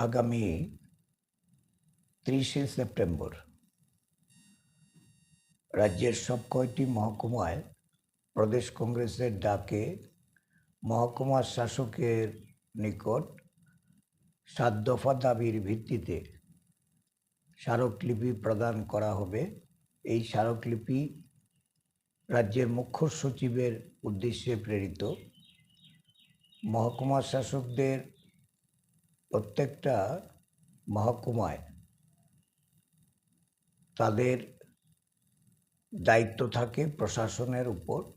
আগামী ত্রিশে সেপ্টেম্বর রাজ্যের সব কয়টি মহকুমায় প্রদেশ কংগ্রেসের ডাকে মহকুমা শাসকের নিকট সাত দফা দাবির ভিত্তিতে স্মারকলিপি প্রদান করা হবে। এই স্মারকলিপি রাজ্যের মুখ্য সচিবের উদ্দেশ্যে প্রেরিত। মহকুমা শাসকদের প্রত্যেকটা মহকুমায় তাদের দায়িত্ব থাকে প্রশাসনের উপর।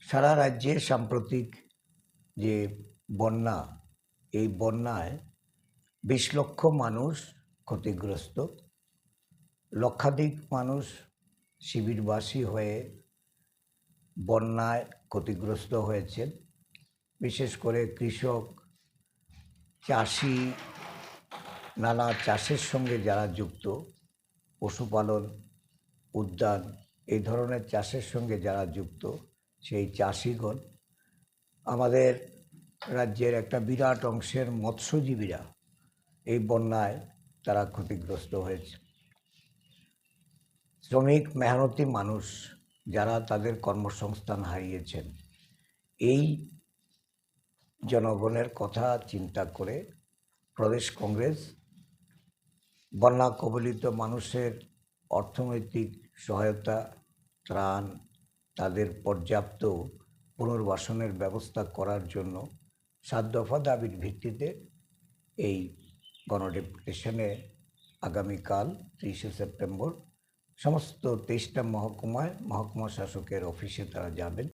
সারা রাজ্যে সাম্প্রতিক যে বন্যা, এই বন্যায় বিশ লক্ষ মানুষ ক্ষতিগ্রস্ত। লক্ষাধিক মানুষ শিবিরবাসী হয়ে বন্যায় ক্ষতিগ্রস্ত হয়েছেন। বিশেষ করে কৃষক চাষি নানা চাষের সঙ্গে যারা যুক্ত, পশুপালন, উদ্যান, এই ধরনের চাষের সঙ্গে যারা যুক্ত, সেই চাষিগণ আমাদের রাজ্যের একটা বিরাট অংশের মৎস্যজীবীরা এই বন্যায় তারা ক্ষতিগ্রস্ত হয়েছে। শ্রমিক মেহনতি মানুষ যারা তাদের কর্মসংস্থান হারিয়েছেন, এই জনগণের কথা চিন্তা করে প্রদেশ কংগ্রেস, বন্যা কবলিত মানুষের অর্থনৈতিক সহায়তা, ত্রাণ, তাদের পর্যাপ্ত পুনর্বাসনের ব্যবস্থা করার জন্য সাত দফা দাবির ভিত্তিতে এই গণডেপুটেশনে আগামীকাল ত্রিশে সেপ্টেম্বর সমস্ত তেইশটা মহকুমায় মহকুমা শাসকের অফিসে তারা যাবেন।